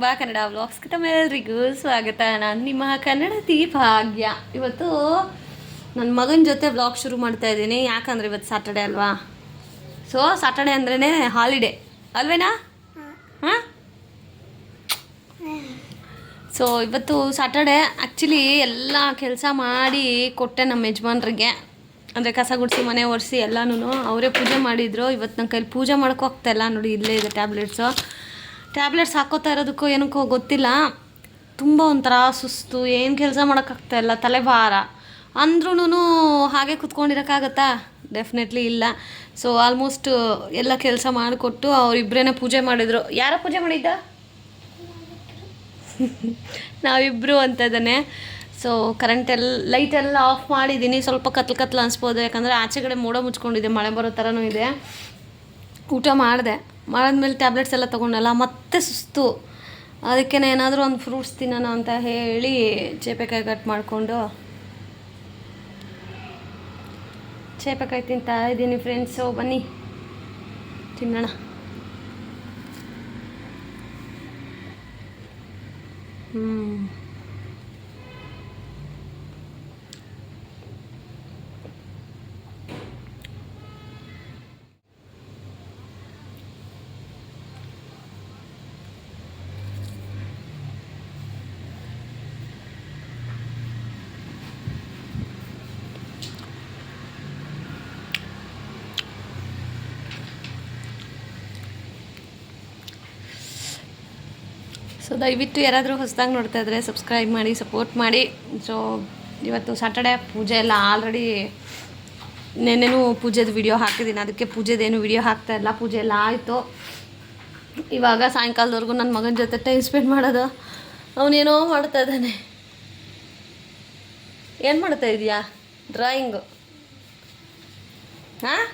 ಕುಟುಂಬ ಕನ್ನಡ ವ್ಲಾಗ್ಸ್ಗೆ ತಮ್ಮೆಲ್ಲರಿಗೂ ಸ್ವಾಗತ. ನಾನು ನಿಮ್ಮ ಕನ್ನಡ ಭಾಗ್ಯ. ಇವತ್ತು ನನ್ನ ಮಗನ ಜೊತೆ ವ್ಲಾಗ್ ಶುರು ಮಾಡ್ತಾ ಇದ್ದೀನಿ. ಯಾಕಂದ್ರೆ ಇವತ್ತು ಸಾಟರ್ಡೆ ಅಲ್ವಾ? ಸೊ ಸಾಟರ್ಡೆ ಅಂದ್ರೇ ಹಾಲಿಡೇ ಅಲ್ವೇನಾ? ಹಾಂ. ಸೊ ಇವತ್ತು ಸಾಟರ್ಡೆ ಆ್ಯಕ್ಚುಲಿ ಎಲ್ಲ ಕೆಲಸ ಮಾಡಿ ಕೊಟ್ಟೆ ನಮ್ಮ ಯಜಮಾನ್ರಿಗೆ. ಅಂದರೆ ಕಸ ಗುಡಿಸಿ ಮನೆ ಒರೆಸಿ ಎಲ್ಲನೂ ಅವರೇ ಪೂಜೆ ಮಾಡಿದ್ರು. ಇವತ್ತು ನನ್ನ ಕೈಲಿ ಪೂಜೆ ಮಾಡೋಕೆ ಹೋಗ್ತಾಯಿಲ್ಲ ನೋಡಿ ಇಲ್ಲೇ ಇದೆ ಟ್ಯಾಬ್ಲೆಟ್ಸು ಟ್ಯಾಬ್ಲೆಟ್ಸ್ ಹಾಕೋತಾ ಇರೋದಕ್ಕೂ ಏನಕ್ಕೋ ಗೊತ್ತಿಲ್ಲ. ತುಂಬ ಒಂಥರ ಸುಸ್ತು, ಏನು ಕೆಲಸ ಮಾಡೋಕ್ಕಾಗ್ತಾಯಿಲ್ಲ ತಲೆ ಭಾರ ಅಂದ್ರೂ ಹಾಗೆ ಕುತ್ಕೊಂಡಿರೋಕ್ಕಾಗತ್ತಾ? ಡೆಫಿನೆಟ್ಲಿ ಇಲ್ಲ. ಸೊ ಆಲ್ಮೋಸ್ಟ್ ಎಲ್ಲ ಕೆಲಸ ಮಾಡಿಕೊಟ್ಟು ಅವರಿಬ್ಬರೇ ಪೂಜೆ ಮಾಡಿದರು. ಯಾರ ಪೂಜೆ ಮಾಡಿದ್ದ? ನಾವಿಬ್ಬರು ಅಂತ ಇದ್ದಾನೆ. ಸೊ ಕರೆಂಟ್ ಎಲ್ಲ ಲೈಟ್ ಎಲ್ಲ ಆಫ್ ಮಾಡಿದ್ದೀನಿ. ಸ್ವಲ್ಪ ಕತ್ಲು ಕತ್ಲು ಅನಿಸ್ಬೋದು. ಯಾಕಂದರೆ ಆಚೆಗಡೆ ಮೋಡ ಮುಚ್ಕೊಂಡಿದೆ, ಮಳೆ ಬರೋ ಥರನೂ ಇದೆ. ಊಟ ಮಾಡಿದೆ. ಮಾಡಿದ್ಮೇಲೆ ಟ್ಯಾಬ್ಲೆಟ್ಸ್ ಎಲ್ಲ ತೊಗೊಂಡಲ್ಲ ಮತ್ತೆ ಸುಸ್ತು. ಅದಕ್ಕೆ ಏನಾದರೂ ಒಂದು ಫ್ರೂಟ್ಸ್ ತಿನ್ನೋಣ ಅಂತ ಹೇಳಿ ಚೇಪೆಕಾಯಿ ಕಟ್ ಮಾಡಿಕೊಂಡು. ಚೇಪೆಕಾಯಿ ತಿಂತಾ ಇದ್ದೀನಿ ಫ್ರೆಂಡ್ಸು ಬನ್ನಿ. ತಿನ್ನೋಣ. ಹ್ಞೂ ಸೊ ದಯವಿಟ್ಟು ಯಾರಾದರೂ ಹೊಸದಾಗಿ ನೋಡ್ತಾ ಇದ್ರೆ ಸಬ್ಸ್ಕ್ರೈಬ್ ಮಾಡಿ ಸಪೋರ್ಟ್ ಮಾಡಿ. ಸೊ ಇವತ್ತು ಸಾಟರ್ಡೆ ಪೂಜೆ ಎಲ್ಲ ಆಲ್ರೆಡಿ ನೆನ್ನೆನೂ ಪೂಜೆದು ವಿಡಿಯೋ ಹಾಕಿದ್ದೀನಿ ಅದಕ್ಕೆ ಪೂಜೆದೇನು ವಿಡಿಯೋ ಹಾಕ್ತಾ ಇಲ್ಲ. ಪೂಜೆ ಎಲ್ಲ ಆಯಿತು. ಇವಾಗ ಸಾಯಂಕಾಲದವರೆಗೂ ನನ್ನ ಮಗನ ಜೊತೆ ಟೈಮ್ ಸ್ಪೆಂಡ್ ಮಾಡೋದು. ಅವನೇನೋ ಮಾಡ್ತಾ ಇದ್ದಾನೆ. ಏನು ಮಾಡ್ತಾ ಇದೆಯಾ? ಡ್ರಾಯಿಂಗು ಹಾಂ?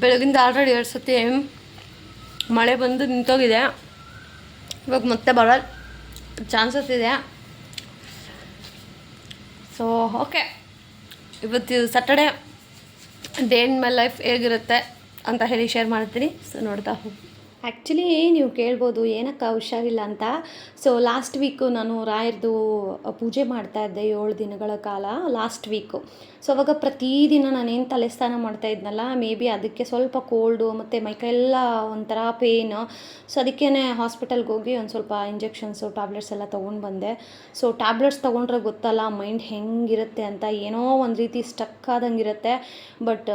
ಬೆಳಗಿಂದ ಆಲ್ರೆಡಿ ಎರಡು ಸತಿ ಮಳೆ ಬಂದು ನಿಂತೋಗಿದೆ. ಇವಾಗ ಮತ್ತೆ ಬರೋ ಚಾನ್ಸಸ್ ಇದೆ. ಸೊ ಓಕೆ ಇವತ್ತು Saturday day in my life ಹೇಗಿರುತ್ತೆ ಅಂತ ಹೇಳಿ ಶೇರ್ ಮಾಡ್ತೀನಿ. ಸೊ ನೋಡ್ತಾ ಹೋಗಿ. ಆ್ಯಕ್ಚುಲಿ ನೀವು ಕೇಳ್ಬೋದು, ಏನಕ್ಕೆ ಹುಷಾರಿಲ್ಲ ಅಂತ. ಸೊ ಲಾಸ್ಟ್ ವೀಕು ನಾನು ರಾಯರ್ದು ಪೂಜೆ ಮಾಡ್ತಾ ಇದ್ದೆ ಏಳು ದಿನಗಳ ಕಾಲ ಲಾಸ್ಟ್ ವೀಕು ಸೊ ಅವಾಗ ಪ್ರತಿದಿನ ನಾನೇನು ತಲೆಸ್ಥಾನ ಮಾಡ್ತಾ ಇದ್ನಲ್ಲ ಮೇ ಬಿ ಅದಕ್ಕೆ ಸ್ವಲ್ಪ ಕೋಲ್ಡು ಮತ್ತು ಮೈಕೈಲ್ಲ ಒಂಥರ ಪೇನ್ ಸೊ ಅದಕ್ಕೇ ಹಾಸ್ಪಿಟಲ್ಗೆ ಹೋಗಿ ಒಂದು ಸ್ವಲ್ಪ ಇಂಜೆಕ್ಷನ್ಸು ಟ್ಯಾಬ್ಲೆಟ್ಸ್ ಎಲ್ಲ ತೊಗೊಂಡು ಬಂದೆ. ಸೊ ಟ್ಯಾಬ್ಲೆಟ್ಸ್ ತೊಗೊಂಡ್ರೆ ಗೊತ್ತಲ್ಲ ಮೈಂಡ್ ಹೆಂಗಿರುತ್ತೆ ಅಂತ, ಏನೋ ಒಂದು ರೀತಿ ಸ್ಟಕ್ ಆದಂಗಿರುತ್ತೆ. ಬಟ್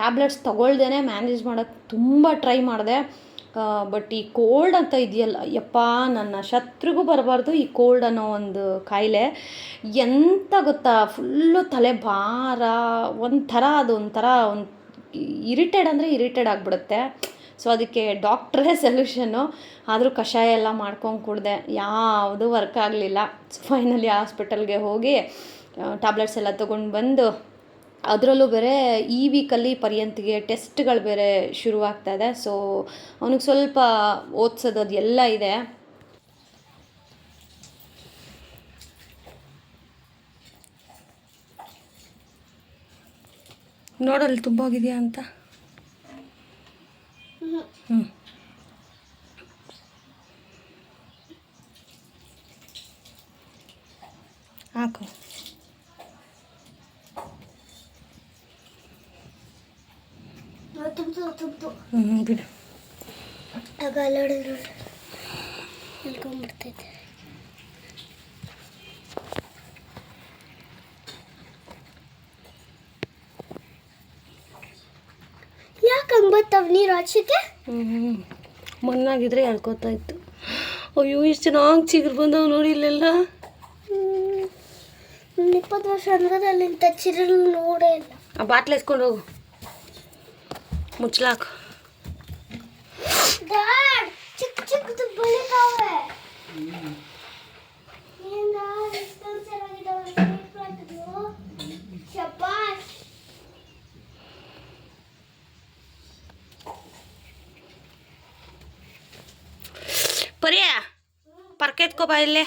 ಟ್ಯಾಬ್ಲೆಟ್ಸ್ ತೊಗೊಳ್ದೇ ಮ್ಯಾನೇಜ್ ಮಾಡೋಕ್ಕೆ ತುಂಬ ಟ್ರೈ ಮಾಡಿದೆ. ಬಟ್ ಈ ಕೋಲ್ಡ್ ಅಂತ ಇದೆಯಲ್ಲ, ಯಪ್ಪ, ನನ್ನ ಶತ್ರುಗೂ ಬರಬಾರ್ದು ಈ ಕೋಲ್ಡ್ ಅನ್ನೋ ಒಂದು ಕಾಯಿಲೆ. ಎಂತ ಗೊತ್ತಾ ಫುಲ್ಲು ತಲೆ ಭಾರ, ಒಂಥರ ಅದು, ಒಂಥರ ಒಂದು ಇರಿಟೇಡ್ ಅಂದರೆ ಇರಿಟೇಡ್ ಆಗಿಬಿಡುತ್ತೆ. ಸೊ ಅದಕ್ಕೆ ಡಾಕ್ಟ್ರೇ ಸೊಲ್ಯೂಷನ್ನು ಆದರೂ ಕಷಾಯ ಎಲ್ಲ ಮಾಡ್ಕೊಂಡು ಕುಡಿದೆ. ಯಾವುದೂ ವರ್ಕ್ ಆಗಲಿಲ್ಲ. ಸೊ ಫೈನಲಿ ಹಾಸ್ಪಿಟಲ್ಗೆ ಹೋಗಿ ಟ್ಯಾಬ್ಲೆಟ್ಸ್ ಎಲ್ಲ ತೊಗೊಂಡು ಬಂದು ಅದರಲ್ಲೂ ಬೇರೆ ಈ ವೀಕಲ್ಲಿ ಪರ್ಯಂತಿಗೆ ಟೆಸ್ಟ್ಗಳು ಬೇರೆ ಶುರುವಾಗ್ತಾ ಇದೆ. ಸೊ ಅವನಿಗೆ ಸ್ವಲ್ಪ ಓದಿಸೋದು ಅದು ಎಲ್ಲ ಇದೆ. ನೋಡಲ್ಲಿ ತುಂಬ ಹೋಗಿದೆಯಾ ಅಂತ ಹ್ಞೂ ಹಾಕು ತುಂಬ್ತು ತುಂಬ್ತು ಹ್ಞೂ ಬಿಡು. ಆಗ ಅಲ್ಲಾಡಿದ್ರು ನೋಡಿ. ನಿಲ್ಕೊಂಡ್ಬಿಡ್ತೈತೆ ಯಾಕೆ ಹಂಗೆ ಬರ್ತಾವ ನೀರು ಹಚ್ಚಕ್ಕೆ? ಹ್ಞೂ ಮಣ್ಣಾಗಿದ್ರೆ ಎಳ್ಕೊತಾ ಇತ್ತು ಅಯ್ಯೋ ಇಷ್ಟು ಚೆನ್ನಾಗಿ ಚಿಗುರು ಬಂದವು ನೋಡಿ ಇಲ್ಲೆಲ್ಲ. ಇಪ್ಪತ್ತು ವರ್ಷ ಅಂದ್ರೆ ಅಲ್ಲಿಂದ ಚಿರಲ್ ನೋಡೇ ಇಲ್ಲ. ಆ ಬಾಟ್ಲ್ ಎತ್ಕೊಂಡು ಹೋಗು. ಮುಚ್ಚಲಾಕು ಪರಿಯ ಪರ್ಕೆ ಎತ್ಕೋ ಬಾ ಇಲ್ಲೇ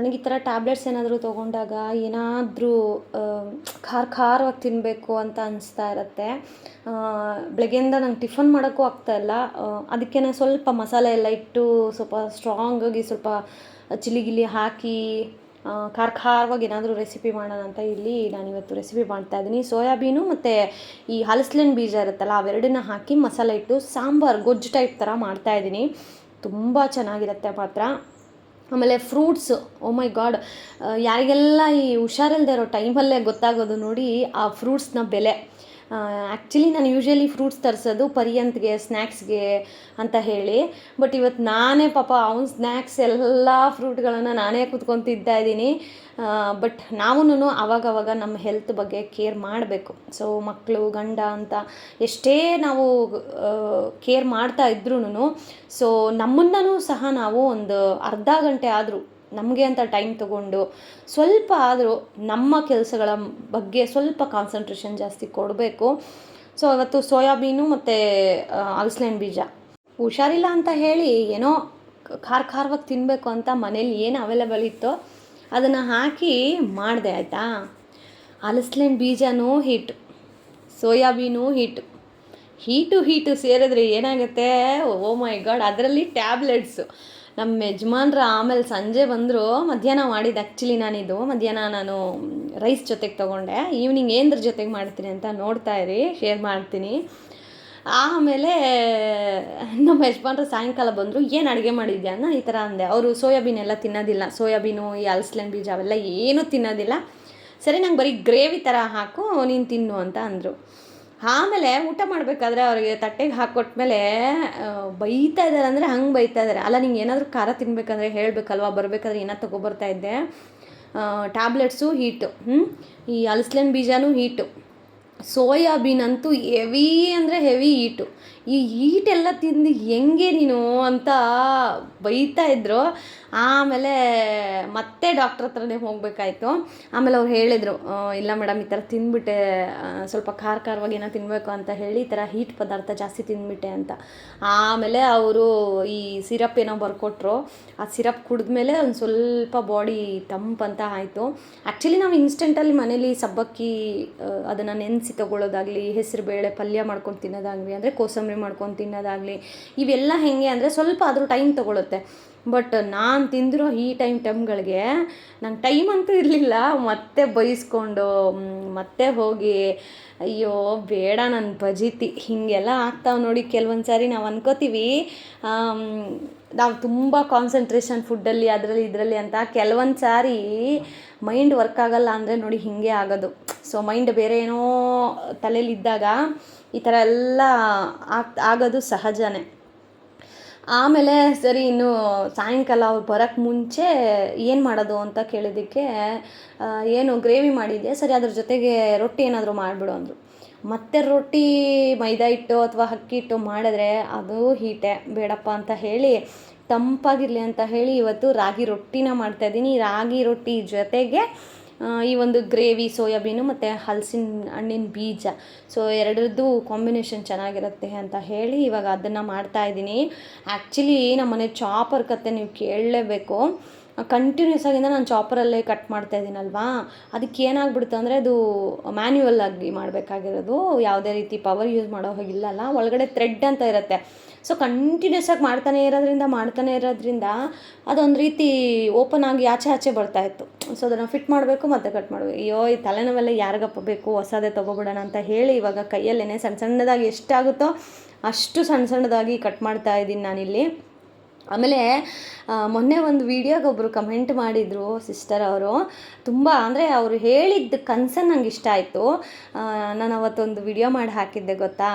ನನಗೆ ಈ ಥರ ಟ್ಯಾಬ್ಲೆಟ್ಸ್ ಏನಾದರೂ ತೊಗೊಂಡಾಗ ಏನಾದರೂ ಖಾರ ಖಾರವಾಗಿ ತಿನ್ನಬೇಕು ಅಂತ ಅನಿಸ್ತಾ ಇರುತ್ತೆ. ಬೆಳಗ್ಗೆಯಿಂದ ನಂಗೆ ಟಿಫನ್ ಮಾಡೋಕ್ಕೂ ಇಲ್ಲ. ಅದಕ್ಕೆ ಸ್ವಲ್ಪ ಮಸಾಲೆ ಎಲ್ಲ ಇಟ್ಟು ಸ್ವಲ್ಪ ಸ್ಟ್ರಾಂಗಾಗಿ ಸ್ವಲ್ಪ ಚಿಲ್ಲಿ ಗಿಲಿ ಹಾಕಿ ಖಾರ ಖಾರವಾಗಿ ಏನಾದರೂ ರೆಸಿಪಿ ಮಾಡೋಣ ಅಂತ ಇಲ್ಲಿ ನಾನಿವತ್ತು ರೆಸಿಪಿ ಮಾಡ್ತಾ ಇದ್ದೀನಿ. ಸೋಯಾಬೀನು ಮತ್ತು ಈ ಹಲಸಲಿನ ಬೀಜ ಇರುತ್ತಲ್ಲ, ಅವೆರಡನ್ನ ಹಾಕಿ ಮಸಾಲೆ ಇಟ್ಟು ಸಾಂಬಾರು ಗೊಜ್ಜು ಟೈಪ್ ಥರ ಮಾಡ್ತಾಯಿದ್ದೀನಿ ತುಂಬ ಚೆನ್ನಾಗಿರುತ್ತೆ ಮಾತ್ರ. ಆಮೇಲೆ ಫ್ರೂಟ್ಸ್, ಓ ಮೈ ಗಾಡ್ ಯಾರಿಗೆಲ್ಲ ಈ ಹುಷಾರಿಲ್ದೇ ಇರೋ ಟೈಮಲ್ಲೇ ಗೊತ್ತಾಗೋದು ನೋಡಿ ಆ ಫ್ರೂಟ್ಸ್ನ ಬೆಲೆ. ಆ್ಯಕ್ಚುಲಿ ನಾನು ಯೂಶ್ವಲಿ ಫ್ರೂಟ್ಸ್ ತರಿಸೋದು ಪರಿಯಂತ್ಗೆ ಸ್ನ್ಯಾಕ್ಸ್ಗೆ ಅಂತ ಹೇಳಿ. ಬಟ್ ಇವತ್ತು ನಾನೇ ಪಾಪ ಅವ್ನ ಸ್ನ್ಯಾಕ್ಸ್ ಎಲ್ಲ ಫ್ರೂಟ್ಗಳನ್ನು ನಾನೇ ಕೂತ್ಕೊಂಡು ಇದ್ದೀನಿ. ಬಟ್ ನಾವೂ ಅವಾಗವಾಗ ನಮ್ಮ ಹೆಲ್ತ್ ಬಗ್ಗೆ ಕೇರ್ ಮಾಡಬೇಕು. ಸೊ ಮಕ್ಕಳು ಗಂಡ ಅಂತ ಎಷ್ಟೇ ನಾವು ಕೇರ್ ಮಾಡ್ತಾ ಇದ್ರೂ ಸೊ ನಮ್ಮನ್ನೂ ಸಹ ನಾವು ಒಂದು ಅರ್ಧ ಗಂಟೆ ಆದರೂ ನಮಗೆ ಅಂತ ಟೈಮ್ ತಗೊಂಡು ಸ್ವಲ್ಪ ಆದರೂ ನಮ್ಮ ಕೆಲಸಗಳ ಬಗ್ಗೆ ಸ್ವಲ್ಪ ಕಾನ್ಸಂಟ್ರೇಷನ್ ಜಾಸ್ತಿ ಕೊಡಬೇಕು. ಸೊ ಇವತ್ತು ಸೋಯಾಬೀನು ಮತ್ತು ಹಲಸಿನ ಬೀಜ. ಹುಷಾರಿಲ್ಲ ಅಂತ ಹೇಳಿ ಏನೋ ಖಾರ ಖಾರವಾಗಿ ತಿನ್ನಬೇಕು ಅಂತ ಮನೇಲಿ ಏನು ಅವೈಲೇಬಲ್ ಇತ್ತೋ ಅದನ್ನು ಹಾಕಿ ಮಾಡಿದೆ, ಆಯಿತಾ? ಹಲಸಿನ ಬೀಜನೂ ಹಿಟ್ಟು ಸೋಯಾಬೀನು ಹಿಟ್ಟು ಹೀಟು ಹೀಟು ಸೇರಿದ್ರೆ ಏನಾಗುತ್ತೆ? ಓ ಮೈ ಗಾಡ್ ಅದರಲ್ಲಿ ಟ್ಯಾಬ್ಲೆಟ್ಸು ನಮ್ಮ ಯಜಮಾನ್ರು ಆಮೇಲೆ ಸಂಜೆ ಬಂದರು, ಮಧ್ಯಾಹ್ನ ಮಾಡಿದ್ದು ಆ್ಯಕ್ಚುಲಿ ನಾನಿದು, ಮಧ್ಯಾಹ್ನ ನಾನು ರೈಸ್ ಜೊತೆಗೆ ತೊಗೊಂಡೆ. ಈವ್ನಿಂಗ್ ಏನದ್ರ ಜೊತೆಗೆ ಮಾಡ್ತೀನಿ ಅಂತ ನೋಡ್ತಾ ಇರಿ ಶೇರ್ ಮಾಡ್ತೀನಿ. ಆಮೇಲೆ ನಮ್ಮ ಯಜಮಾನ್ರು ಸಾಯಂಕಾಲ ಬಂದರು, ಏನು ಅಡುಗೆ ಮಾಡಿದ್ಯಾ? ಅನ್ನ, ಈ ಥರ ಅಂದೆ. ಅವರು ಸೋಯಾಬೀನ್ ಎಲ್ಲ ತಿನ್ನೋದಿಲ್ಲ. ಸೋಯಾಬೀನು, ಈ ಅಲ್ಸ್ಲೆನ್ ಬೀಜ ಅವೆಲ್ಲ ಏನೂ ತಿನ್ನೋದಿಲ್ಲ. ಸರಿ, ನಂಗೆ ಬರೀ ಗ್ರೇವಿ ಥರ ಹಾಕು, ನೀನು ತಿನ್ನು ಅಂತ ಅಂದರು. ಆಮೇಲೆ ಊಟ ಮಾಡಬೇಕಾದ್ರೆ ಅವರಿಗೆ ತಟ್ಟೆಗೆ ಹಾಕೊಟ್ಮೇಲೆ ಬೈತಾ ಇದ್ದಾರೆ ಅಂದರೆ ಹಂಗೆ ಬೈತಾ ಇದ್ದಾರೆ. ಅಲ್ಲ, ನಿಂಗೆ ಏನಾದರೂ ಖಾರ ತಿನ್ನಬೇಕಂದ್ರೆ ಹೇಳಬೇಕಲ್ವಾ? ಬರಬೇಕಾದ್ರೆ ಏನೋ ತೊಗೊಬರ್ತಾ ಇದ್ದೆ? Tablets heat. ಈ ಅಲಸ್ಲೆನ್ ಬೀಜನೂ ಹೀಟು. ಸೋಯಾಬೀನ್ ಅಂತೂ ಹೆವಿ ಅಂದರೆ ಹೆವಿ ಹೀಟು. ಈ ಈಟೆಲ್ಲ ತಿಂದು ಹೆಂಗೆ ನೀನು ಅಂತ ಬೈತಾ ಇದ್ರು. ಆಮೇಲೆ ಮತ್ತೆ ಡಾಕ್ಟ್ರ್ ಹತ್ರನೇ ಹೋಗಬೇಕಾಯ್ತು. ಆಮೇಲೆ ಅವ್ರು ಹೇಳಿದರು ಇಲ್ಲ ಮೇಡಮ್ ಈ ಥರ ತಿಂದ್ಬಿಟ್ಟೆ ಸ್ವಲ್ಪ ಖಾರ ಖಾರವಾಗಿ ಏನೋ ತಿನ್ನಬೇಕು ಅಂತ ಹೇಳಿ, ಈ ಥರ ಹೀಟ್ ಪದಾರ್ಥ ಜಾಸ್ತಿ ತಿಂದ್ಬಿಟ್ಟೆ ಅಂತ. ಆಮೇಲೆ ಅವರು ಈ ಸಿರಪ್ ಏನೋ ಬರ್ಕೊಟ್ರು. ಆ ಸಿರಪ್ ಕುಡಿದ್ಮೇಲೆ ಒಂದು ಸ್ವಲ್ಪ ಬಾಡಿ ತಂಪಂತ ಆಯಿತು. ಆ್ಯಕ್ಚುಲಿ ನಾವು ಇನ್ಸ್ಟೆಂಟಲ್ಲಿ ಮನೇಲಿ ಸಬ್ಬಕ್ಕಿ ಅದನ್ನು ನೆನೆಸಿ ತಗೊಳ್ಳೋದಾಗಲಿ ಹೆಸರು ಬೇಳೆ ಪಲ್ಯ ಮಾಡ್ಕೊಂಡು ತಿನ್ನೋದಾಗಲಿ, ಅಂದರೆ ಕೋಸಂಬರಿ ಮಾಡ್ಕೊಂಡು ತಿನ್ನೋದಾಗಲಿ ಇವೆಲ್ಲ ಹೆಂಗೆ ಅಂದರೆ ಸ್ವಲ್ಪ ಆದರೂ ಟೈಮ್ ತೊಗೊಳುತ್ತೆ. ಬಟ್ ನಾನು ತಿಂದಿರೋ ಈ ಟೈಮ್ ಟೈಮ್ಗಳಿಗೆ ನಂಗೆ ಟೈಮ್ ಅಂತೂ ಇರಲಿಲ್ಲ. ಮತ್ತೆ ಬೈಸ್ಕೊಂಡು ಮತ್ತೆ ಹೋಗಿ, ಅಯ್ಯೋ, ಬೇಡ ನನ್ನ ಬಜಿತಿ. ಹೀಗೆಲ್ಲ ಆಗ್ತಾವೆ ನೋಡಿ ಕೆಲವೊಂದು ಸಾರಿ ನಾವು ಅನ್ಕೋತೀವಿ ನಾವು ತುಂಬ ಕಾನ್ಸಂಟ್ರೇಷನ್ ಫುಡ್ಡಲ್ಲಿ ಅದರಲ್ಲಿ, ಇದರಲ್ಲಿ ಅಂತ. ಕೆಲವೊಂದು ಸಾರಿ ಮೈಂಡ್ ವರ್ಕ್ ಆಗಲ್ಲ ಅಂದರೆ ನೋಡಿ ಹೀಗೆ ಆಗೋದು. ಸೊ ಮೈಂಡ್ ಬೇರೆ ಏನೋ ತಲೆಯಲ್ಲಿದ್ದಾಗ ಈ ಥರ ಎಲ್ಲ ಆಗ್, ಆಗೋದು ಸಹಜನೇ. ಆಮೇಲೆ ಸರಿ, ಇನ್ನು ಸಾಯಂಕಾಲ ಅವ್ರು ಬರೋಕ್ಕೆ ಮುಂಚೆ ಏನು ಮಾಡೋದು ಅಂತ ಕೇಳಿದ್ದಕ್ಕೆ ಏನು ಗ್ರೇವಿ ಮಾಡಿದ್ದೆ ಸರಿ, ಅದ್ರ ಜೊತೆಗೆ ರೊಟ್ಟಿ ಏನಾದರೂ ಮಾಡಿಬಿಡು ಅಂದರು. ಮತ್ತೆ ರೊಟ್ಟಿ ಮೈದಾ ಹಿಟ್ಟು ಅಥವಾ ಅಕ್ಕಿ ಹಿಟ್ಟು ಮಾಡಿದ್ರೆ ಅದು ಹೀಟೆ. ಬೇಡಪ್ಪ ಅಂತ ಹೇಳಿ ತಂಪಾಗಿರಲಿ ಅಂತ ಹೇಳಿ ಇವತ್ತು ರಾಗಿ ರೊಟ್ಟಿನ ಮಾಡ್ತಾಯಿದ್ದೀನಿ ರಾಗಿ ರೊಟ್ಟಿ ಜೊತೆಗೆ ಈ ಒಂದು ಗ್ರೇವಿ, ಸೋಯಾಬೀನು ಮತ್ತು ಹಲಸಿನ ಹಣ್ಣಿನ ಬೀಜ. ಸೊ ಎರಡರದ್ದು ಕಾಂಬಿನೇಷನ್ ಚೆನ್ನಾಗಿರುತ್ತೆ ಅಂತ ಹೇಳಿ ಇವಾಗ ಅದನ್ನು ಮಾಡ್ತಾ ಇದ್ದೀನಿ. ಆ್ಯಕ್ಚುಲಿ ನಮ್ಮನೆ ಚಾಪರ್ ಕತೆ ನೀವು ಕೇಳಲೇಬೇಕು. ಕಂಟಿನ್ಯೂಸ್ ಆಗಿಂದ ನಾನು ಚಾಪರಲ್ಲೇ ಕಟ್ ಮಾಡ್ತಾ ಇದ್ದೀನಲ್ವಾ? ಅದಕ್ಕೆ ಏನಾಗ್ಬಿಡ್ತು ಅಂದರೆ ಅದು ಮ್ಯಾನ್ಯುವಲ್ ಆಗಿ ಮಾಡಬೇಕಾಗಿರೋದು. ಯಾವುದೇ ರೀತಿ ಪವರ್ ಯೂಸ್ ಮಾಡೋ ಹಾಗಿಲ್ಲಲ್ಲ, ಒಳಗಡೆ ಥ್ರೆಡ್ ಅಂತ ಇರುತ್ತೆ. ಸೊ ಕಂಟಿನ್ಯೂಸ್ ಆಗಿ ಮಾಡ್ತಾನೆ ಇರೋದ್ರಿಂದ ಮಾಡ್ತಾನೆ ಇರೋದ್ರಿಂದ ಅದೊಂದು ರೀತಿ ಓಪನ್ ಆಗಿ ಆಚೆ ಆಚೆ ಬರ್ತಾ ಇತ್ತು. ಸೊ ಅದನ್ನು ಫಿಟ್ ಮಾಡಬೇಕು, ಮತ್ತು ಕಟ್ ಮಾಡಬೇಕು. ಅಯ್ಯೋ, ಈ ತಲೆನೋವೆಲ್ಲ ಯಾರಿಗಪ್ಪ ಬೇಕು? ಹೊಸದೇ ತೊಗೊಬಿಡೋಣ ಅಂತ ಹೇಳಿ ಇವಾಗ ಕೈಯಲ್ಲೇ ಸಣ್ಣ ಸಣ್ಣದಾಗಿ ಎಷ್ಟಾಗುತ್ತೋ ಅಷ್ಟು ಸಣ್ಣ ಸಣ್ಣದಾಗಿ ಕಟ್ ಮಾಡ್ತಾ ಇದ್ದೀನಿ ನಾನಿಲ್ಲಿ. ಆಮೇಲೆ ಮೊನ್ನೆ ಒಂದು ವಿಡಿಯೋಗೆ ಒಬ್ಬರು ಕಮೆಂಟ್ ಮಾಡಿದರು ಸಿಸ್ಟರ್ ಅವರು. ತುಂಬ, ಅಂದರೆ ಅವರು ಹೇಳಿದ್ದ ಕನ್ಸನ್ ನಂಗೆ ಇಷ್ಟ ಆಯಿತು. ನಾನು ಅವತ್ತೊಂದು ವಿಡಿಯೋ ಮಾಡಿ ಹಾಕಿದ್ದೆ, ಗೊತ್ತಾ?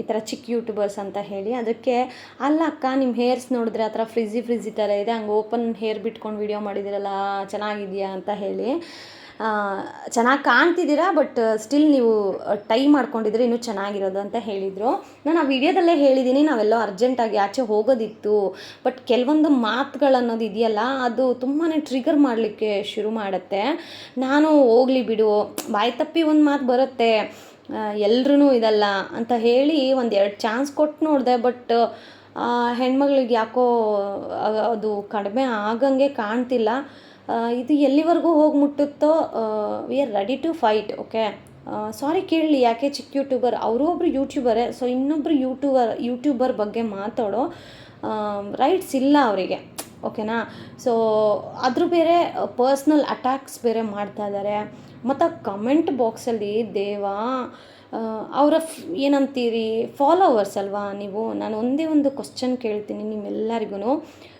ಈ ಥರ ಚಿಕ್ಕ ಯೂಟ್ಯೂಬರ್ಸ್ ಅಂತ ಹೇಳಿ. ಅದಕ್ಕೆ, ಅಲ್ಲ ಅಕ್ಕ ನಿಮ್ಮ ಹೇರ್ಸ್ ನೋಡಿದ್ರೆ ಆ ಥರ ಫ್ರಿಜಿ ಫ್ರಿಜಿ ಥರ ಇದೆ, ಹಂಗೆ ಓಪನ್ ಹೇರ್ ಬಿಟ್ಕೊಂಡು ವಿಡಿಯೋ ಮಾಡಿದಿರಲ್ಲ, ಚೆನ್ನಾಗಿದೆಯಾ ಅಂತ ಹೇಳಿ. ಚೆನ್ನಾಗಿ ಕಾಣ್ತಿದ್ದೀರಾ? ಬಟ್ ಸ್ಟಿಲ್ ನೀವು ಟೈ ಮಾಡ್ಕೊಂಡಿದ್ರೆ ಇನ್ನೂ ಚೆನ್ನಾಗಿರೋದು ಅಂತ ಹೇಳಿದರು. ನಾನು ಆ ವಿಡಿಯೋದಲ್ಲೇ ಹೇಳಿದ್ದೀನಿ ನಾವೆಲ್ಲೋ ಅರ್ಜೆಂಟಾಗಿ ಆಚೆ ಹೋಗೋದಿತ್ತು. ಬಟ್, ಕೆಲವೊಂದು ಮಾತುಗಳು ಅನ್ನೋದು ಇದೆಯಲ್ಲ, ಅದು ತುಂಬಾ ಟ್ರಿಗರ್ ಮಾಡಲಿಕ್ಕೆ ಶುರು ಮಾಡುತ್ತೆ. ನಾನು ಹೋಗ್ಲಿ ಬಿಡು, ಬಾಯಿ ತಪ್ಪಿ ಒಂದು ಮಾತು ಬರುತ್ತೆ ಎಲ್ರೂ ಇದಲ್ಲ ಅಂತ ಹೇಳಿ ಒಂದು ಎರಡು ಚಾನ್ಸ್ ಕೊಟ್ಟು ನೋಡಿದೆ. ಬಟ್ ಹೆಣ್ಮಗಳಿಗೆ ಯಾಕೋ ಅದು ಕಡಿಮೆ ಆಗಂಗೆ ಕಾಣ್ತಿಲ್ಲ. ಇದು ಎಲ್ಲಿವರೆಗೂ ಹೋಗಿ ಮುಟ್ಟುತ್ತೋ we are ready to fight okay sorry ಕೇಳಲಿ ಯಾಕೆ ಚಿಕ್ಕ ಯೂಟ್ಯೂಬರ್ ಅವರು ಒಬ್ಬರು ಯೂಟ್ಯೂಬರೇ ಸೊ ಇನ್ನೊಬ್ಬರು ಯೂಟ್ಯೂಬರ್ ಯೂಟ್ಯೂಬರ್ ಬಗ್ಗೆ ಮಾತಾಡೋ ರೈಟ್ಸ್ ಇಲ್ಲ ಅವರಿಗೆ ಓಕೆನಾ ಸೊ ಅದ್ರ ಬೇರೆ ಪರ್ಸ್ನಲ್ ಅಟ್ಯಾಕ್ಸ್ ಬೇರೆ ಮಾಡ್ತಾ ಇದ್ದಾರೆ ಮತ್ತು ಕಮೆಂಟ್ ಬಾಕ್ಸಲ್ಲಿ ದೇವಾ ಅವರ ಏನಂತೀರಿ ಫಾಲೋವರ್ಸ್ ಅಲ್ವಾ ನೀವು? ನಾನು ಒಂದೇ ಒಂದು ಕ್ವಶನ್ ಕೇಳ್ತೀನಿ ನಿಮ್ಮೆಲ್ಲರಿಗೂ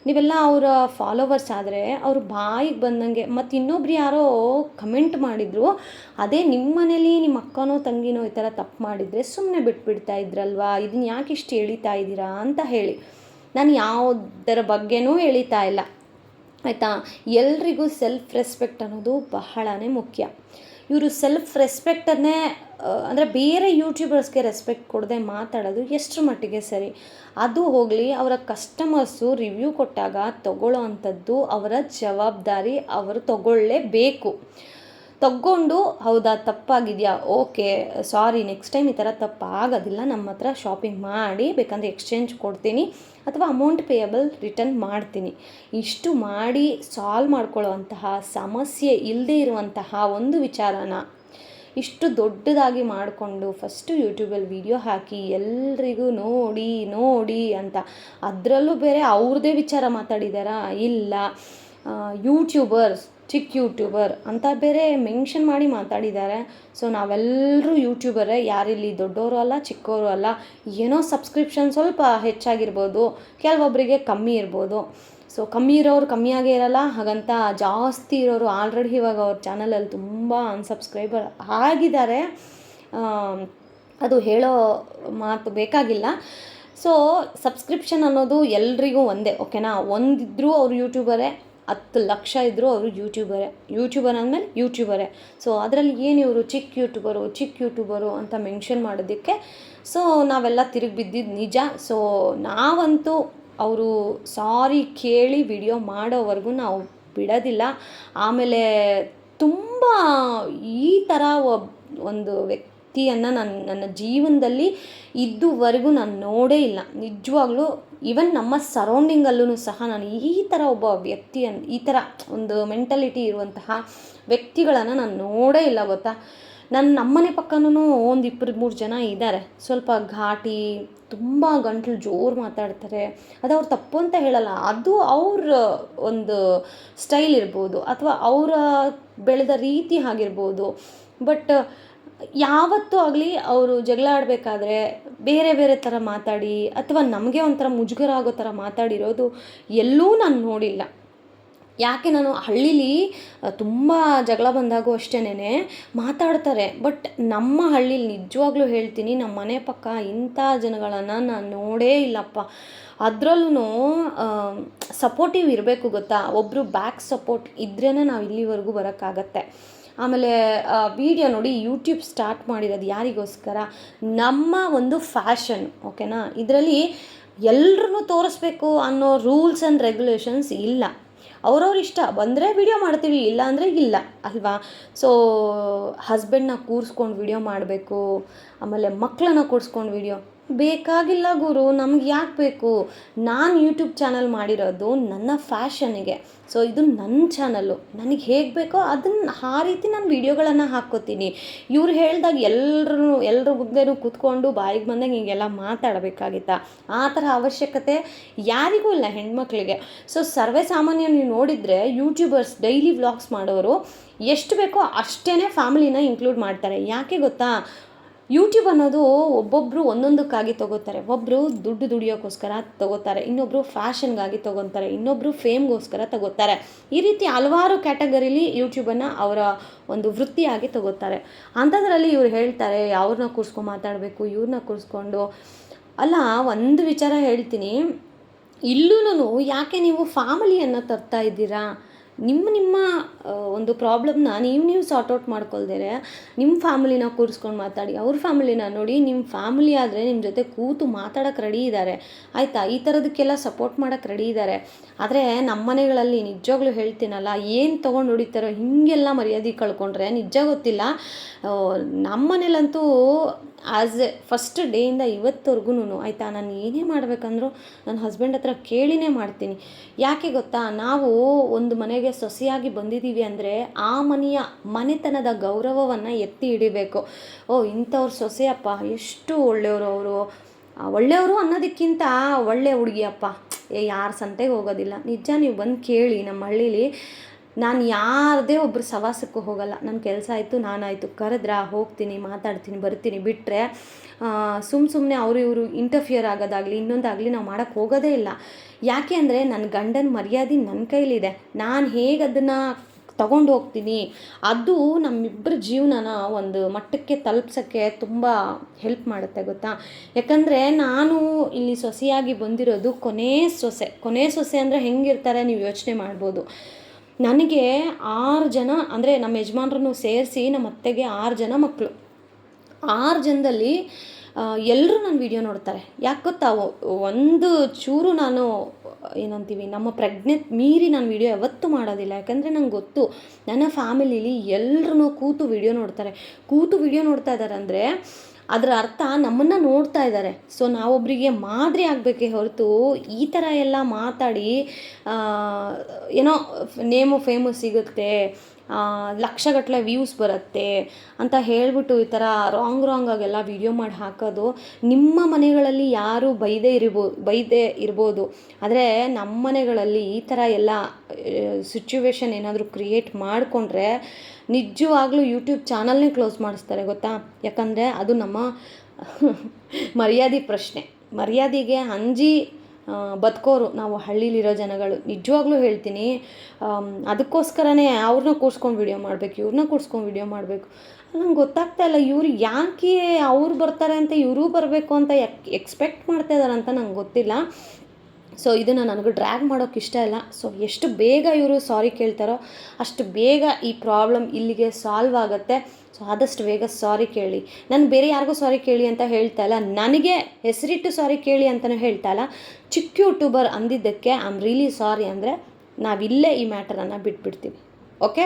ನೀವೆಲ್ಲ ಅವರ ಫಾಲೋವರ್ಸ್ ಆದರೆ ಅವ್ರ ಬಾಯಿಗೆ ಬಂದಂಗೆ, ಮತ್ತು ಇನ್ನೊಬ್ರು ಯಾರೋ ಕಮೆಂಟ್ ಮಾಡಿದರು, ಅದೇ ನಿಮ್ಮ ಮನೇಲಿ ನಿಮ್ಮ ಅಕ್ಕನೋ, ತಂಗಿನೋ ಈ ಥರ ತಪ್ಪು ಮಾಡಿದರೆ ಸುಮ್ಮನೆ ಬಿಟ್ಬಿಡ್ತಾ ಇದ್ರಲ್ವಾ? ಇದನ್ನ ಯಾಕೆ ಇಷ್ಟು ಎಳಿತಾ ಇದ್ದೀರಾ ಅಂತ ಹೇಳಿ. ನಾನು ಯಾವುದರ ಬಗ್ಗೆನೂ ಎಳಿತಾ ಇಲ್ಲ. ಆಯಿತಾ? ಎಲ್ರಿಗೂ ಸೆಲ್ಫ್ ರೆಸ್ಪೆಕ್ಟ್ ಅನ್ನೋದು ಬಹಳನೇ ಮುಖ್ಯ. ಇವರು ಸೆಲ್ಫ್ ರೆಸ್ಪೆಕ್ಟನ್ನೇ ಅಂದರೆ ಬೇರೆ ಯೂಟ್ಯೂಬರ್ಸ್ಗೆ ರೆಸ್ಪೆಕ್ಟ್ ಕೊಡದೆ ಮಾತಾಡೋದು ಎಷ್ಟರ ಮಟ್ಟಿಗೆ ಸರಿ. ಅದು ಹೋಗಲಿ, ಅವರ ಕಸ್ಟಮರ್ಸು ರಿವ್ಯೂ ಕೊಟ್ಟಾಗ ತಗೊಳ್ಳೋ ಅಂಥದ್ದು ಅವರ ಜವಾಬ್ದಾರಿ ಅವರು ತಗೊಳ್ಳೇಬೇಕು. ತಗೊಂಡು, ಹೌದಾ, ತಪ್ಪಾಗಿದೆಯಾ? ಓಕೆ ಸಾರಿ ನೆಕ್ಸ್ಟ್ ಟೈಮ್ ಈ ಥರ ತಪ್ಪಾಗೋದಿಲ್ಲ, ನಮ್ಮ ಹತ್ರ ಶಾಪಿಂಗ್ ಮಾಡಿ, ಬೇಕಂದರೆ ಎಕ್ಸ್ಚೇಂಜ್ ಕೊಡ್ತೀನಿ ಅಥವಾ ಅಮೌಂಟ್ ಪೇಯಬಲ್ ರಿಟರ್ನ್ ಮಾಡ್ತೀನಿ. ಇಷ್ಟು ಮಾಡಿ ಸಾಲ್ವ್ ಮಾಡ್ಕೊಳ್ಳುವಂತಹ ಸಮಸ್ಯೆ ಇಲ್ಲದೇ ಇರುವಂತಹ ಒಂದು ವಿಚಾರನ ಇಷ್ಟು ದೊಡ್ಡದಾಗಿ ಮಾಡಿಕೊಂಡು ಫಸ್ಟು ಯೂಟ್ಯೂಬಲ್ಲಿ ವಿಡಿಯೋ ಹಾಕಿ ಎಲ್ರಿಗೂ ನೋಡಿ ನೋಡಿ ಅಂತ. ಅದರಲ್ಲೂ ಬೇರೆ ಅವ್ರದ್ದೇ ವಿಚಾರ ಮಾತಾಡಿದಾರಾ? ಇಲ್ಲ. ಯೂಟ್ಯೂಬರ್ಸ್ ಚಿಕ್ಕ ಯೂಟ್ಯೂಬರ್ ಅಂತ ಬೇರೆ ಮೆನ್ಷನ್ ಮಾಡಿ ಮಾತಾಡಿದ್ದಾರೆ ಸೊ ನಾವೆಲ್ಲರೂ ಯೂಟ್ಯೂಬರೇ ಯಾರಿಲ್ಲಿ ದೊಡ್ಡವರು ಅಲ್ಲ ಚಿಕ್ಕವರು ಅಲ್ಲ, ಏನೋ ಸಬ್ಸ್ಕ್ರಿಪ್ಷನ್ ಸ್ವಲ್ಪ ಹೆಚ್ಚಾಗಿರ್ಬೋದು ಕೆಲವೊಬ್ಬರಿಗೆ ಕಮ್ಮಿ ಇರ್ಬೋದು. ಸೊ ಕಮ್ಮಿ ಇರೋರು ಕಮ್ಮಿಯಾಗೇ ಇರಲ್ಲ. ಹಾಗಂತ ಜಾಸ್ತಿ ಇರೋರು ಆಲ್ರೆಡಿ ಇವಾಗ ಅವ್ರ ಚಾನಲಲ್ಲಿ ತುಂಬ ಅನ್ಸಬ್ಸ್ಕ್ರೈಬರ್ ಆಗಿದ್ದಾರೆ. ಅದು ಹೇಳೋ ಮಾತು ಬೇಕಾಗಿಲ್ಲ. ಸೊ ಸಬ್ಸ್ಕ್ರಿಪ್ಷನ್ ಅನ್ನೋದು ಎಲ್ರಿಗೂ ಒಂದೇ ಓಕೆನಾ ಒಂದಿದ್ರೂ ಅವರು ಯೂಟ್ಯೂಬರೇ ಹತ್ತು ಲಕ್ಷ ಇದ್ದರೂ ಅವರು ಯೂಟ್ಯೂಬರೇ ಯೂಟ್ಯೂಬರ್ ಅಂದಮೇಲೆ ಯೂಟ್ಯೂಬರೇ ಸೊ ಅದರಲ್ಲಿ ಏನು ಇವರು ಚಿಕ್ಕ ಯೂಟ್ಯೂಬರು ಚಿಕ್ಕ ಯೂಟ್ಯೂಬರು ಅಂತ ಮೆನ್ಷನ್ ಮಾಡೋದಕ್ಕೆ ಸೊ ನಾವೆಲ್ಲ ತಿರುಗಿ ಬಿದ್ದಿದ್ದು ನಿಜ. ಸೊ ನಾವಂತೂ ಅವರು ಸಾರಿ ಕೇಳಿ ವಿಡಿಯೋ ಮಾಡೋವರೆಗೂ ನಾವು ಬಿಡೋದಿಲ್ಲ. ಆಮೇಲೆ ತುಂಬ ಈ ಥರ ಒಂದು ವ್ಯಕ್ತಿಯನ್ನು ನಾನು, ನನ್ನ ಜೀವನದಲ್ಲಿ ಇದುವರೆಗೂ ನಾನು ನೋಡೇ ಇಲ್ಲ. ನಿಜವಾಗ್ಲೂ ಈವನ್ ನಮ್ಮ ಸರೌಂಡಿಂಗಲ್ಲೂ ಸಹ ನಾನು ಈ ಥರ ಒಬ್ಬ ವ್ಯಕ್ತಿಯನ್ನು ಈ ಥರ ಒಂದು ಮೆಂಟಲಿಟಿ ಇರುವಂತಹ ವ್ಯಕ್ತಿಗಳನ್ನು ನಾನು ನೋಡೇ ಇಲ್ಲ ಗೊತ್ತಾ. ನನ್ನ ನಮ್ಮನೆ ಪಕ್ಕನೂ ಒಂದು ಇಬ್ಬರು ಮೂರು ಜನ ಇದ್ದಾರೆ ಸ್ವಲ್ಪ ಘಾಟಿ, ತುಂಬ ಗಂಟ್ಲು ಜೋರು ಮಾತಾಡ್ತಾರೆ. ಅದು ಅವ್ರು ತಪ್ಪು ಅಂತ ಹೇಳಲ್ಲ. ಅದು ಅವ್ರ, ಒಂದು ಸ್ಟೈಲ್ ಇರ್ಬೋದು ಅಥವಾ ಅವರ ಬೆಳೆದ ರೀತಿ ಆಗಿರ್ಬೋದು. ಬಟ್ ಯಾವತ್ತೂ ಆಗಲಿ ಅವರು ಜಗಳ ಆಡಬೇಕಾದ್ರೆ ಬೇರೆ ಬೇರೆ ಥರ ಮಾತಾಡಿ ಅಥವಾ ನಮಗೆ ಒಂಥರ ಮುಜುಗರ ಆಗೋ ಥರ ಮಾತಾಡಿರೋದು ಎಲ್ಲೂ ನಾನು ನೋಡಿಲ್ಲ. ಯಾಕೆ ನಾನು ಹಳ್ಳೀಲಿ ತುಂಬ ಜಗಳ ಬಂದಾಗೂ ಅಷ್ಟೇನೆ ಮಾತಾಡ್ತಾರೆ. ಬಟ್ ನಮ್ಮ ಹಳ್ಳೀಲಿ ನಿಜವಾಗ್ಲೂ ಹೇಳ್ತೀನಿ ನಮ್ಮ ಮನೆ ಪಕ್ಕ ಇಂಥ ಜನಗಳನ್ನು ನಾನು ನೋಡೇ ಇಲ್ಲಪ್ಪ. ಅದರಲ್ಲೂ ಸಪೋರ್ಟಿವ್ ಇರಬೇಕು ಗೊತ್ತಾ? ಒಬ್ಬರು ಬ್ಯಾಕ್ ಸಪೋರ್ಟ್ ಇದ್ರೇ ನಾವು ಇಲ್ಲಿವರೆಗೂ ಬರೋಕ್ಕಾಗತ್ತೆ. ಆಮೇಲೆ ವಿಡಿಯೋ ನೋಡಿ ಯೂಟ್ಯೂಬ್ ಸ್ಟಾರ್ಟ್ ಮಾಡಿರೋದು ಯಾರಿಗೋಸ್ಕರ? ನಮ್ಮ ಒಂದು ಫ್ಯಾಷನ್, ಓಕೆನಾ? ಇದರಲ್ಲಿ ಎಲ್ರೂ ತೋರಿಸ್ಬೇಕು ಅನ್ನೋ ರೂಲ್ಸ್ ಆ್ಯಂಡ್ ರೆಗ್ಯುಲೇಷನ್ಸ್ ಇಲ್ಲ. ಅವ್ರವ್ರ ಇಷ್ಟ. ಬಂದರೆ ವಿಡಿಯೋ ಮಾಡ್ತೀವಿ ಇಲ್ಲ ಅಂದರೆ ಇಲ್ಲ, ಅಲ್ವಾ? ಸೊ ಹಸ್ಬೆಂಡ್ನ ಕೂರಿಸ್ಕೊಂಡು ವಿಡಿಯೋ ಮಾಡಬೇಕು, ಆಮೇಲೆ ಮಕ್ಕಳನ್ನ ಕೂರಿಸ್ಕೊಂಡು ವಿಡಿಯೋ ಬೇಕಾಗಿಲ್ಲ ಗುರು, ನಮ್ಗೆ ಯಾಕೆ ಬೇಕು? ನಾನು ಯೂಟ್ಯೂಬ್ ಚಾನಲ್ ಮಾಡಿರೋದು ನನ್ನ ಫ್ಯಾಷನಿಗೆ ಸೊ ಇದು ನನ್ನ ಚಾನಲ್ಲು ನನಗೆ ಹೇಗೆ ಬೇಕೋ ಅದನ್ನು ಆ ರೀತಿ ನಾನು ವೀಡಿಯೋಗಳನ್ನು ಹಾಕ್ಕೋತೀನಿ. ಇವ್ರು ಹೇಳ್ದಾಗ ಎಲ್ಲರೂ ಎಲ್ಲರ ಮುಂದೆನೂ ಕೂತ್ಕೊಂಡು ಬಾಯಿಗೆ ಬಂದಾಗ ಹೀಗೆಲ್ಲ ಮಾತಾಡಬೇಕಾಗಿತ್ತಾ? ಆ ಥರ ಅವಶ್ಯಕತೆ ಯಾರಿಗೂ ಇಲ್ಲ ಹೆಣ್ಮಕ್ಳಿಗೆ. ಸೊ ಸರ್ವೇ ಸಾಮಾನ್ಯ ನೀವು ನೋಡಿದರೆ ಯೂಟ್ಯೂಬರ್ಸ್ ಡೈಲಿ ವ್ಲಾಗ್ಸ್ ಮಾಡೋರು ಎಷ್ಟು ಬೇಕೋ ಅಷ್ಟೇ ಫ್ಯಾಮಿಲಿನ ಇನ್ಕ್ಲೂಡ್ ಮಾಡ್ತಾರೆ. ಯಾಕೆ ಗೊತ್ತಾ? ಯೂಟ್ಯೂಬ್ ಅನ್ನೋದು ಒಬ್ಬೊಬ್ಬರು ಒಂದೊಂದಕ್ಕಾಗಿ ತಗೋತಾರೆ. ಒಬ್ಬರು ದುಡ್ಡು ದುಡಿಯೋಕ್ಕೋಸ್ಕರ ತಗೋತಾರೆ ಇನ್ನೊಬ್ಬರು ಫ್ಯಾಷನ್ಗಾಗಿ ತಗೊತಾರೆ ಇನ್ನೊಬ್ಬರು ಫೇಮ್ಗೋಸ್ಕರ ತಗೋತಾರೆ. ಈ ರೀತಿ ಹಲವಾರು ಕ್ಯಾಟಗರಿಲಿ ಯೂಟ್ಯೂಬನ್ನು ಅವರ ಒಂದು ವೃತ್ತಿಯಾಗಿ ತಗೋತಾರೆ. ಅಂಥದ್ರಲ್ಲಿ ಇವ್ರು ಹೇಳ್ತಾರೆ ಅವ್ರನ್ನ ಕೂರಿಸ್ಕೊಂಡು ಮಾತಾಡಬೇಕು, ಇವ್ರನ್ನ ಕೂರಿಸ್ಕೊಂಡು. ಅಲ್ಲ, ಒಂದು ವಿಚಾರ ಹೇಳ್ತೀನಿ. ಇಲ್ಲೂ ಯಾಕೆ ನೀವು ಫ್ಯಾಮಿಲಿಯನ್ನು ತರ್ತಾ ಇದ್ದೀರಾ? ನಿಮ್ಮ ನಿಮ್ಮ ಒಂದು ಪ್ರಾಬ್ಲಮ್ನ ನೀವು ನೀವು ಸಾರ್ಟ್ ಔಟ್ ನಿಮ್ಮ ಫ್ಯಾಮಿಲಿನ ಕೂರಿಸ್ಕೊಂಡು ಮಾತಾಡಿ, ಅವ್ರ ಫ್ಯಾಮಿಲಿನ ನೋಡಿ ನಿಮ್ಮ ಫ್ಯಾಮಿಲಿ ಆದರೆ ನಿಮ್ಮ ಜೊತೆ ಕೂತು ಮಾತಾಡೋಕೆ ರೆಡಿ ಇದ್ದಾರೆ ಆಯಿತಾ? ಈ ಥರದಕ್ಕೆಲ್ಲ ಸಪೋರ್ಟ್ ಮಾಡೋಕೆ ರೆಡಿ ಇದ್ದಾರೆ ಆದರೆ ನಮ್ಮ ಮನೆಗಳಲ್ಲಿ ನಿಜವಾಗ್ಲೂ ಹೇಳ್ತೀನಲ್ಲ, ಏನು ತೊಗೊಂಡು ಹೊಡಿತಾರೋ ಹೀಗೆಲ್ಲ ಮರ್ಯಾದೆ ಕಳ್ಕೊಂಡ್ರೆ ನಿಜ ಗೊತ್ತಿಲ್ಲ. ನಮ್ಮ ಮನೇಲಂತೂ ಆ್ಯಸ್ ಎ ಫಸ್ಟ್ ಡೇಯಿಂದ ಇವತ್ತವರೆಗೂ ಆಯಿತಾ? ನಾನು ಏನೇ ಮಾಡಬೇಕಂದ್ರೂ ನನ್ನ ಹಸ್ಬೆಂಡ್ ಹತ್ರ ಕೇಳಿನೇ ಮಾಡ್ತೀನಿ. ಯಾಕೆ ಗೊತ್ತಾ? ನಾವು ಒಂದು ಮನೆಗೆ ಸೊಸೆಯಾಗಿ ಬಂದಿದ್ದೀವಿ ಅಂದರೆ ಆ ಮನೆಯ ಮನೆತನದ ಗೌರವವನ್ನು ಎತ್ತಿ ಹಿಡಿಬೇಕು. ಓ, ಇಂಥವ್ರ ಸೊಸೆಯಪ್ಪ, ಎಷ್ಟು ಒಳ್ಳೆಯವರು ಅವರು. ಒಳ್ಳೆಯವರು ಅನ್ನೋದಕ್ಕಿಂತ ಒಳ್ಳೆ ಹುಡುಗಿಯಪ್ಪ, ಏ, ಯಾರ ಸಂತೆಗೆ ಹೋಗೋದಿಲ್ಲ. ನಿಜ ನೀವು ಬಂದು ಕೇಳಿ ನಮ್ಮ ಹಳ್ಳೀಲಿ. ನಾನು ಯಾರದೇ ಒಬ್ಬರು ಸವಾಸಕ್ಕೂ ಹೋಗಲ್ಲ. ನನ್ನ ಕೆಲಸ ಆಯಿತು, ನಾನಾಯಿತು. ಕರೆದ್ರಾ, ಹೋಗ್ತೀನಿ, ಮಾತಾಡ್ತೀನಿ, ಬರ್ತೀನಿ. ಬಿಟ್ಟರೆ ಸುಮ್ಮ ಸುಮ್ಮನೆ ಅವರು ಇವರು ಇಂಟರ್ಫಿಯರ್ ಆಗೋದಾಗಲಿ, ಇನ್ನೊಂದಾಗಲಿ ನಾವು ಮಾಡೋಕ್ಕೆ ಹೋಗೋದೇ ಇಲ್ಲ. ಯಾಕೆ ಅಂದರೆ ನನ್ನ ಗಂಡನ ಮರ್ಯಾದೆ ನನ್ನ ಕೈಲಿದೆ. ನಾನು ಹೇಗೆ ಅದನ್ನು ತಗೊಂಡು ಹೋಗ್ತೀನಿ. ಅದು ನಮ್ಮಿಬ್ಬರ ಜೀವನನ ಒಂದು ಮಟ್ಟಕ್ಕೆ ತಲುಪ್ಸೋಕ್ಕೆ ತುಂಬ ಹೆಲ್ಪ್ ಮಾಡುತ್ತೆ ಗೊತ್ತಾ? ಯಾಕಂದರೆ ನಾನು ಇಲ್ಲಿ ಸೊಸೆಯಾಗಿ ಬಂದಿರೋದು ಕೊನೆ ಸೊಸೆ. ಕೊನೆ ಸೊಸೆ ಅಂದರೆ ಹೆಂಗಿರ್ತಾರೆ ನೀವು ಯೋಚನೆ ಮಾಡ್ಬೋದು. ನನಗೆ ಆರು ಜನ ಅಂದರೆ ನಮ್ಮ ಯಜಮಾನ್ರನ್ನು ಸೇರಿಸಿ ನಮ್ಮ ಅತ್ತೆಗೆ ಆರು ಜನ ಮಕ್ಕಳು ಆರು ಜನದಲ್ಲಿ ಎಲ್ಲರೂ ನನ್ನ ವಿಡಿಯೋ ನೋಡ್ತಾರೆ. ಯಾಕೆ ಗೊತ್ತಾ? ಒಂದು ಚೂರು ನಾನು, ಏನಂತೀವಿ, ನಮ್ಮ ಪ್ರಜ್ಞೆ ಮೀರಿ ನಾನು ವಿಡಿಯೋ ಯಾವತ್ತೂ ಮಾಡೋದಿಲ್ಲ. ಯಾಕಂದರೆ ನಂಗೆ ಗೊತ್ತು, ನನ್ನ ಫ್ಯಾಮಿಲಿಲಿ ಎಲ್ಲರೂ ಕೂತು ವಿಡಿಯೋ ನೋಡ್ತಾರೆ. ಕೂತು ವಿಡಿಯೋ ನೋಡ್ತಾ ಇದ್ದಾರೆ ಅಂದರೆ, ಅದರ ಅರ್ಥ ನಮ್ಮನ್ನು ನೋಡ್ತಾ ಇದ್ದಾರೆ ಸೊ ನಾವೊಬ್ಬರಿಗೆ ಮಾದರಿ ಆಗಬೇಕೇ ಹೊರತು, ಈ ಥರ ಎಲ್ಲ ಮಾತಾಡಿ ಏನೋ ನೇಮು, ಫೇಮು ಸಿಗುತ್ತೆ. ಲಕ್ಷಗಟ್ಟಲೆ ವ್ಯೂಸ್ ಬರುತ್ತೆ ಅಂತ ಹೇಳ್ಬಿಟ್ಟು ಈ ಥರ ರಾಂಗ್ ರಾಂಗ್ ಆಗೆಲ್ಲ ವಿಡಿಯೋ ಮಾಡಿ ಹಾಕೋದು ನಿಮ್ಮ ಮನೆಗಳಲ್ಲಿ ಯಾರು ಬೈದೇ ಇರ್ಬೋ, ಬೈದೇ ಇರ್ಬೋದು. ಆದರೆ ನಮ್ಮ ಮನೆಗಳಲ್ಲಿ ಈ ಥರ ಎಲ್ಲ ಸಿಚುವೇಶನ್ ಏನಾದರೂ ಕ್ರಿಯೇಟ್ ಮಾಡಿಕೊಂಡ್ರೆ ನಿಜವಾಗ್ಲೂ ಯೂಟ್ಯೂಬ್ ಚಾನಲ್ನೇ ಕ್ಲೋಸ್ ಮಾಡಿಸ್ತಾರೆ ಗೊತ್ತಾ? ಯಾಕಂದರೆ ಅದು ನಮ್ಮ ಮರ್ಯಾದೆ ಪ್ರಶ್ನೆ. ಮರ್ಯಾದೆಗೆ ಅಂಜಿ ಬದುಕೋರು. ನಾವು ಹಳ್ಳಿಲಿರೋ ಜನಗಳು. ನಿಜವಾಗ್ಲೂ ಹೇಳ್ತೀನಿ ಅದಕ್ಕೋಸ್ಕರನೇ ಅವ್ರನ್ನ ಕೂರ್ಸ್ಕೊಂಡು ವಿಡಿಯೋ ಮಾಡಬೇಕು ಇವ್ರನ್ನ ಕೂರ್ಸ್ಕೊಂಡು ವಿಡಿಯೋ ಮಾಡಬೇಕು. ನಂಗೆ ಗೊತ್ತಾಗ್ತಾ ಇಲ್ಲ, ಇವ್ರು ಯಾಕೆ ಅವ್ರು ಬರ್ತಾರೆ ಅಂತ ಇವರು ಬರಬೇಕು ಅಂತ ಎಕ್ಸ್ಪೆಕ್ಟ್ ಮಾಡ್ತಾ ಇದ್ದಾರೆ ಅಂತ ನಂಗೆ ಗೊತ್ತಿಲ್ಲ. ಸೊ ಇದನ್ನು ನನಗೆ ಡ್ರ್ಯಾಗ್ ಮಾಡೋಕ್ಕೆ ಇಷ್ಟ ಇಲ್ಲ. ಸೊ ಎಷ್ಟು ಬೇಗ ಇವರು ಸಾರಿ ಕೇಳ್ತಾರೋ, ಅಷ್ಟು ಬೇಗ ಈ ಪ್ರಾಬ್ಲಮ್ ಇಲ್ಲಿಗೆ ಸಾಲ್ವ್ ಆಗುತ್ತೆ. ಸೊ ಆದಷ್ಟು ಬೇಗ ಸಾರಿ ಕೇಳಿ. ನಾನು ಬೇರೆ ಯಾರಿಗೂ ಸಾರಿ ಕೇಳಿ ಅಂತ ಹೇಳ್ತಾ ಇಲ್ಲ. ನನಗೆ ಹೆಸರಿಟ್ಟು ಸಾರಿ ಕೇಳಿ ಅಂತಲೂ ಹೇಳ್ತಾ ಇಲ್ಲ. ಚಿಕ್ಕ ಯೂಟ್ಯೂಬರ್ ಅಂದಿದ್ದಕ್ಕೆ ಐ ಆಮ್ ರಿಯಲಿ ಸಾರಿ ಅಂದರೆ ನಾವಿಲ್ಲೇ ಈ ಮ್ಯಾಟರನ್ನು ಬಿಟ್ಬಿಡ್ತೀವಿ. ಓಕೆ